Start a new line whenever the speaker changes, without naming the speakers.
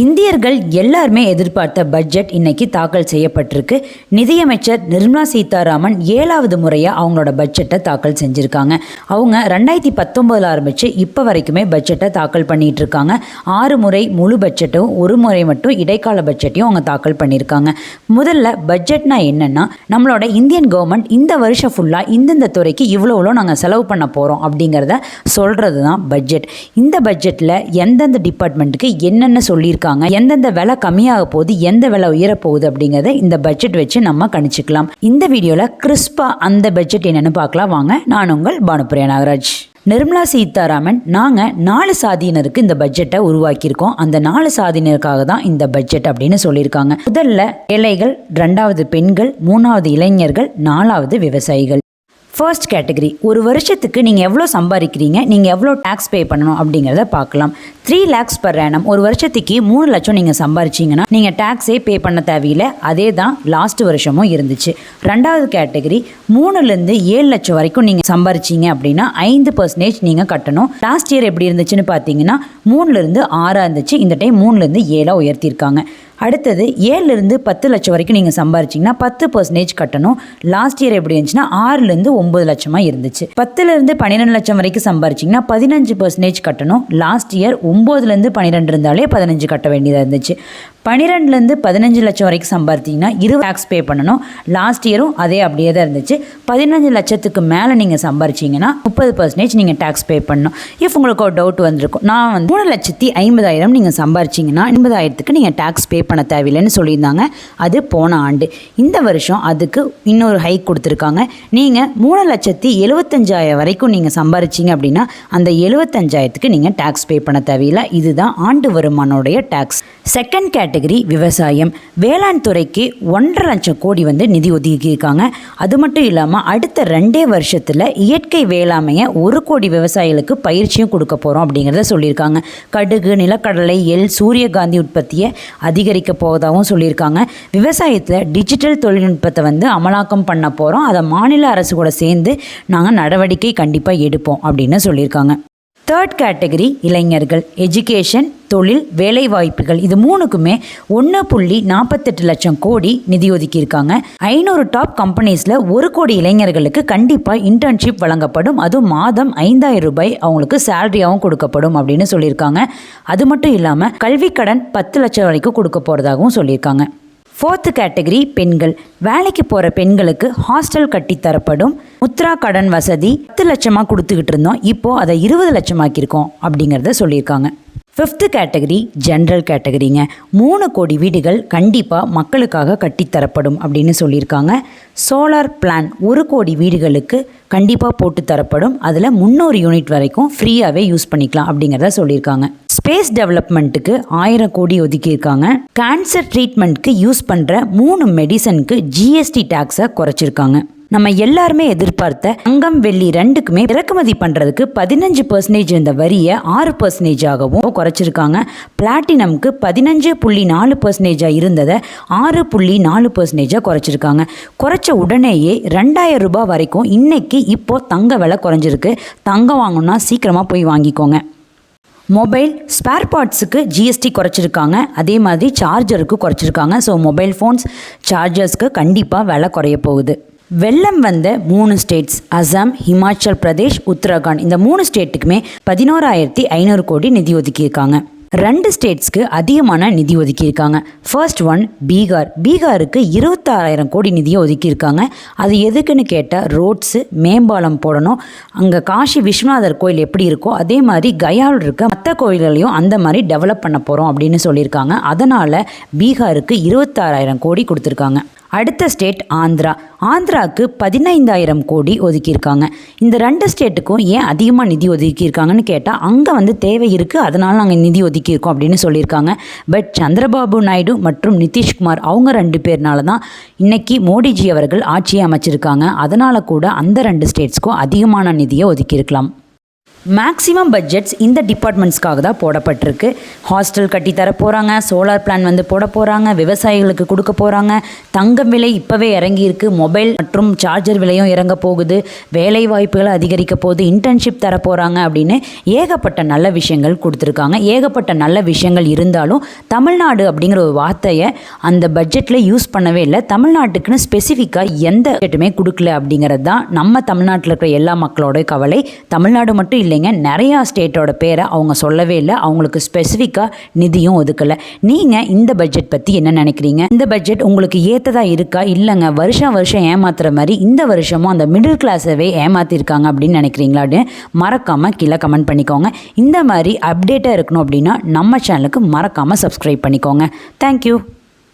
இந்தியர்கள் எல்லாருமே எதிர்பார்த்த பட்ஜெட் இன்னைக்கு தாக்கல் செய்யப்பட்டிருக்கு. நிதியமைச்சர் நிர்மலா சீதாராமன் ஏழாவது முறையாக அவங்களோட பட்ஜெட்டை தாக்கல் செஞ்சுருக்காங்க. அவங்க ரெண்டாயிரத்தி பத்தொம்போதில் ஆரம்பித்து இப்போ வரைக்குமே பட்ஜெட்டை தாக்கல் பண்ணிகிட்டு இருக்காங்க ஆறு முறை முழு பட்ஜெட்டும் ஒரு முறை மட்டும் இடைக்கால பட்ஜெட்டையும் அவங்க தாக்கல் பண்ணியிருக்காங்க முதல்ல பட்ஜெட்னா என்னென்னா நம்மளோட இந்தியன் கவர்மெண்ட் இந்த வருஷம் ஃபுல்லாக இந்தந்த துறைக்கு இவ்வளோ இவ்வளோ நாங்கள் செலவு பண்ண போகிறோம் அப்படிங்கிறத சொல்கிறது தான் பட்ஜெட் இந்த பட்ஜெட்டில் எந்தெந்த டிபார்ட்மெண்ட்டுக்கு என்னென்ன சொல்லியிருக்காங்க எந்தெந்த விலை கம்மியாக போகுது எந்த விலை உயரப்போகுது அப்படிங்கிறத இந்த பட்ஜெட் வச்சு நம்ம கணிச்சுக்கலாம். இந்த வீடியோவில் கிறிஸ்பாக அந்த பட்ஜெட் என்னென்னு பார்க்கலாம். வாங்க நான் உங்கள் பானுப்பிரியா நாகராஜ். நிர்மலா சீதாராமன் நாங்கள் நாலு சாதியினருக்கு இந்த பட்ஜெட்டை உருவாக்கியிருக்கோம். அந்த நாலு சாதியினருக்காக தான் இந்த பட்ஜெட் அப்படின்னு சொல்லியிருக்காங்க. முதல்ல ஏழைகள் ரெண்டாவது பெண்கள் மூணாவது இளைஞர்கள் நாலாவது விவசாயிகள். ஃபர்ஸ்ட் கேட்டகரி ஒரு வருஷத்துக்கு நீங்கள் எவ்வளோ சம்பாதிக்கிறீங்க? நீங்கள் எவ்வளோ டேக்ஸ் பே பண்ணணும் அப்படிங்கிறத பார்க்கலாம். த்ரீ லேக்ஸ் பர் ரேனம் ஒரு வருஷத்துக்கு மூணு லட்சம் நீங்கள் சம்பாரிச்சிங்கன்னா நீங்கள் டேக்ஸே பே பண்ண தேவையில்லை. அதே தான் லாஸ்ட் வருஷமும் இருந்துச்சு. ரெண்டாவது கேட்டகரி மூணுலேருந்து ஏழு லட்சம் வரைக்கும் நீங்கள் சம்பாரிச்சிங்க அப்படின்னா ஐந்து பர்சன்டேஜ் நீங்கள் கட்டணும். லாஸ்ட் இயர் எப்படி இருந்துச்சுன்னு பார்த்தீங்கன்னா மூணுலேருந்து ஆறாக இருந்துச்சு. இந்த டைம் மூணுலேருந்து ஏழாக உயர்த்தியிருக்காங்க. அடுத்தது ஏழுலேருந்து பத்து லட்சம் வரைக்கும் நீங்கள் சம்பாரிச்சிங்கன்னா பத்து பர்சன்டேஜ் கட்டணும். லாஸ்ட் இயர் எப்படி இருந்துச்சுன்னா ஆறுலேருந்து ஒம்பது லட்சமாக இருந்துச்சு. பத்துலேருந்து பன்னிரெண்டு லட்சம் வரைக்கும் சம்பாரிச்சிங்கன்னா பதினஞ்சு பர்சன்டேஜ் கட்டணும். லாஸ்ட் இயர் ஒம்போதுலேருந்து பன்னிரெண்டு இருந்தாலே பதினஞ்சு கட்ட வேண்டியதாக இருந்துச்சு. பன்னிரெண்டுலேருந்து பதினஞ்சு லட்சம் வரைக்கும் சம்பாதிச்சிங்கன்னா இருபது டேக்ஸ் பே பண்ணணும். லாஸ்ட் இயரும் அதே அப்படியே தான் இருந்துச்சு. பதினஞ்சு லட்சத்துக்கு மேலே நீங்கள் சம்பாரிச்சிங்கன்னா முப்பது பர்சன்டேஜ் நீங்கள் டேக்ஸ் பே பண்ணணும். இஃப் உங்களுக்கு ஒரு டவுட் வந்திருக்கும் நான் வந்து மூணு லட்சத்தி ஐம்பதாயிரம் நீங்கள் சம்பாரிச்சிங்கன்னா ஐம்பதாயிரத்துக்கு நீங்கள் டேக்ஸ் பே பண்ண தேவையில்லைன்னு சொல்லியிருந்தாங்க. அது போன ஆண்டு. இந்த வருஷம் அதுக்கு இன்னொரு ஹைக் கொடுத்துருக்காங்க. நீங்கள் மூணு லட்சத்தி எழுபத்தஞ்சாயிரம் வரைக்கும் நீங்கள் சம்பாரிச்சிங்க அப்படின்னா அந்த எழுபத்தஞ்சாயிரத்துக்கு நீங்கள் டேக்ஸ் பே பண்ண தேவையில்லை. இதுதான் ஆண்டு வருமானோடைய டேக்ஸ் செகண்ட் கேட் கேட்டகரி விவசாயம். வேளாண் துறைக்கு ஒன்றரை லட்சம் கோடி வந்து நிதி ஒதுக்கியிருக்காங்க. அது மட்டும் இல்லாமல் அடுத்த ரெண்டே வருஷத்தில் இயற்கை வேளாண்மையை ஒரு கோடி விவசாயிகளுக்கு பயிற்சியும் கொடுக்க போகிறோம் அப்படிங்கிறத சொல்லியிருக்காங்க. கடுகு நிலக்கடலை எல் சூரியகாந்தி உற்பத்தியை அதிகரிக்க போவதாகவும் சொல்லியிருக்காங்க. விவசாயத்தில் டிஜிட்டல் தொழில்நுட்பத்தை வந்து அமலாக்கம் பண்ண போகிறோம் அதை மாநில அரசு கூட சேர்ந்து நாங்கள் நடவடிக்கை கண்டிப்பாக எடுப்போம் அப்படின்னு சொல்லியிருக்காங்க. தேர்ட் கேட்டகரி இளைஞர்கள். எஜுகேஷன் தொழில் வேலைவாய்ப்புகள். இது மூணுக்குமே ஒன்று புள்ளி நாற்பத்தெட்டு லட்சம் கோடி நிதி ஒதுக்கியிருக்காங்க. ஐநூறு டாப் கம்பெனிஸில் ஒரு கோடி இளைஞர்களுக்கு கண்டிப்பாக இன்டர்ன்ஷிப் வழங்கப்படும். அதுவும் மாதம் ஐந்தாயிரம் ரூபாய் அவங்களுக்கு சேலரியாகவும் கொடுக்கப்படும் அப்படின்னு சொல்லியிருக்காங்க. அது மட்டும் இல்லாமல் கல்விக்கடன் பத்து லட்சம் வரைக்கும் கொடுக்க போகிறதாகவும் சொல்லியிருக்காங்க. ஃபோர்த்து கேட்டகரி பெண்கள். வேலைக்கு போகிற பெண்களுக்கு ஹாஸ்டல் கட்டித்தரப்படும் முத்ரா கடன் வசதி பத்து லட்சமாக கொடுத்துக்கிட்டு இருந்தோம். இப்போது அதை இருபது லட்சமாக்கியிருக்கோம் அப்படிங்கிறத சொல்லியிருக்காங்க. ஃபிஃப்த்து கேட்டகரி ஜென்ரல் கேட்டகரிங்க மூணு கோடி வீடுகள் கண்டிப்பாக மக்களுக்காக கட்டித்தரப்படும் அப்படின்னு சொல்லியிருக்காங்க. சோலார் பிளான் ஒரு கோடி வீடுகளுக்கு கண்டிப்பாக போட்டு தரப்படும். அதில் முந்நூறு யூனிட் வரைக்கும் ஃப்ரீயாகவே யூஸ் பண்ணிக்கலாம் அப்படிங்கிறத சொல்லியிருக்காங்க. ஸ்பேஸ் டெவலப்மெண்ட்டுக்கு ஆயிரம் கோடி ஒதுக்கியிருக்காங்க. கேன்சர் ட்ரீட்மெண்ட்க்கு யூஸ் பண்ணுற மூணு மெடிசனுக்கு ஜிஎஸ்டி டேக்ஸை குறைச்சிருக்காங்க. நம்ம எல்லாருமே எதிர்பார்த்த தங்கம் வெள்ளி ரெண்டுக்குமே இறக்குமதி பண்ணுறதுக்கு பதினஞ்சு பர்சன்டேஜ் இந்த வரியை ஆறு பர்சன்டேஜாகவும் குறைச்சிருக்காங்க. பிளாட்டினம்க்கு பதினஞ்சு புள்ளி நாலு பர்சன்டேஜாக இருந்ததை ஆறு புள்ளி நாலு பர்சன்டேஜாக குறைச்சிருக்காங்க. குறைச்ச உடனேயே ரெண்டாயிரம் ரூபாய் வரைக்கும் இன்னைக்கு இப்போ தங்க விலை குறைஞ்சிருக்கு. தங்கம் வாங்கணும்னா சீக்கிரமாக போய் வாங்கிக்கோங்க. மொபைல் ஸ்பேர் பார்ட்ஸுக்கு ஜிஎஸ்டி குறைச்சிருக்காங்க. அதே மாதிரி சார்ஜருக்கு குறைச்சிருக்காங்க. ஸோ மொபைல் ஃபோன்ஸ் சார்ஜர்ஸ்க்கு கண்டிப்பாக விலை குறைய போகுது. வெள்ளம் வந்த மூணு ஸ்டேட்ஸ் அசாம் ஹிமாச்சல் பிரதேஷ் உத்தரகாண்ட். இந்த மூணு ஸ்டேட்டுக்குமே பதினோராயிரத்தி ஐநூறு கோடி நிதி ஒதுக்கியிருக்காங்க. ரெண்டு ஸ்டேட்ஸ்க்கு அதிகமான நிதி ஒதுக்கியிருக்காங்க. First one Bihar. பீகாருக்கு இருபத்தாறாயிரம் கோடி நிதியை ஒதுக்கியிருக்காங்க. அது எதுக்குன்னு கேட்டால் ரோட்ஸு மேம்பாலம் போடணும். அங்கே காஷி விஸ்வநாதர் கோயில் எப்படி இருக்கோ அதே மாதிரி கயாவில் இருக்க மற்ற கோயில்களையும் அந்த மாதிரி டெவலப் பண்ண போகிறோம் அப்படின்னு சொல்லியிருக்காங்க. அதனால் பீகாருக்கு இருபத்தாறாயிரம் கோடி கொடுத்துருக்காங்க. அடுத்த ஸ்டேட் ஆந்திரா. ஆந்திராவுக்கு பதினைந்தாயிரம் கோடி ஒதுக்கியிருக்காங்க. இந்த ரெண்டு ஸ்டேட்டுக்கும் ஏன் அதிகமாக நிதி ஒதுக்கியிருக்காங்கன்னு கேட்டால் அங்கே வந்து தேவை இருக்குது அதனால் நாங்கள் நிதி ஒதுக்கியிருக்கோம் அப்படின்னு சொல்லியிருக்காங்க. பட் சந்திரபாபு நாயுடு மற்றும் நிதிஷ்குமார் அவங்க ரெண்டு பேர்னால தான் இன்னைக்கு மோடிஜி அவர்கள் ஆட்சியை அமைச்சிருக்காங்க. அதனால் கூட அந்த ரெண்டு ஸ்டேட்ஸ்க்கும் அதிகமான நிதியை ஒதுக்கியிருக்கலாம். மேக்ஸிமம் பட்ஜெட்ஸ் இந்த டிபார்ட்மெண்ட்ஸ்க்காக தான் போடப்பட்டிருக்கு. ஹாஸ்டல் கட்டி தர போகிறாங்க சோலார் பிளான் வந்து போட போகிறாங்க விவசாயிகளுக்கு கொடுக்க போகிறாங்க தங்கம் விலை இப்போவே இறங்கியிருக்கு. மொபைல் மற்றும் சார்ஜர் விலையும் இறங்க போகுது. வேலை வாய்ப்புகளை அதிகரிக்க போகுது. இன்டர்ன்ஷிப் தர போகிறாங்க அப்படின்னு ஏகப்பட்ட நல்ல விஷயங்கள் கொடுத்துருக்காங்க. ஏகப்பட்ட நல்ல விஷயங்கள் இருந்தாலும் தமிழ்நாடு அப்படிங்கிற ஒரு வார்த்தையை அந்த பட்ஜெட்டில் யூஸ் பண்ணவே இல்லை. தமிழ்நாட்டுக்குன்னு ஸ்பெசிஃபிக்காக எந்த பட்ஜெட்டுமே கொடுக்கல அப்படிங்கிறது தான் நம்ம தமிழ்நாட்டில் இருக்கிற எல்லா மக்களோட கவலை. தமிழ்நாடு மட்டும் இல்லைங்க நிறையா ஸ்டேட்டோட பேரை அவங்க சொல்லவே இல்லை. அவங்களுக்கு ஸ்பெசிஃபிக்காக நிதியும் ஒதுக்கலை. நீங்கள் இந்த பட்ஜெட் பற்றி என்ன நினைக்கிறீங்க? இந்த பட்ஜெட் உங்களுக்கு ஏற்றதா இருக்கா? இல்லைங்க வருஷம் வருஷம் ஏமாத்துற மாதிரி இந்த வருஷமும் அந்த மிடில் கிளாஸவே ஏமாற்றிருக்காங்க அப்படின்னு நினைக்கிறீங்களா அப்படின்னு மறக்காமல் கீழே கமெண்ட் பண்ணிக்கோங்க. இந்த மாதிரி அப்டேட்டாக இருக்கணும் அப்படின்னா நம்ம சேனலுக்கு மறக்காமல் சப்ஸ்கிரைப் பண்ணிக்கோங்க. தேங்க்யூ